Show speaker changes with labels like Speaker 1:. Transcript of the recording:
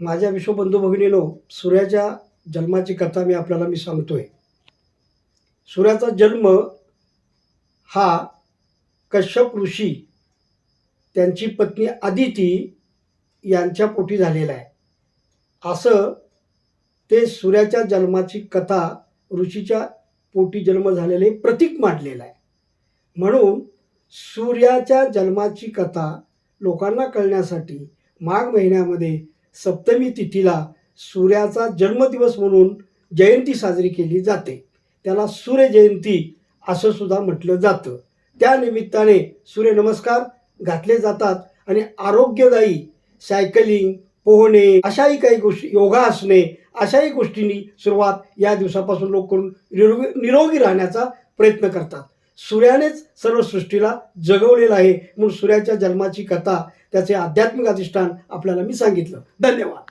Speaker 1: माझ्या विश्वबंधू भगिनीनो सूर्याच्या जन्माची कथा मी आपल्याला मी सांगतोय. सूर्याचा जन्म हा कश्यप ऋषी त्यांची पत्नी आदिती यांच्या पोटी झालेला आहे. असं ते सूर्याच्या जन्माची कथा ऋषीच्या पोटी जन्म झालेले प्रतीक मांडलेलं आहे. म्हणून सूर्याच्या जन्माची कथा लोकांना कळण्यासाठी माघ महिन्यामध्ये सप्तमी तिथीला सूर्याचा जन्मदिवस म्हणून जयंती साजरी केली जाते. त्याला सूर्यजयंती असं सुद्धा म्हटलं जातं. त्यानिमित्ताने सूर्यनमस्कार घातले जातात आणि आरोग्यदायी सायकलिंग पोहणे अशाही काही गोष्टी योगा असणे अशाही गोष्टींनी सुरुवात या दिवसापासून लोक करून निरोगी निरोगी राहण्याचा प्रयत्न करतात. सूर्यानेच सर्व सृष्टीला जगवलेलं आहे. म्हणून सूर्याच्या जन्माची कथा त्याचे आध्यात्मिक अधिष्ठान आपल्याला मी सांगितलं. धन्यवाद.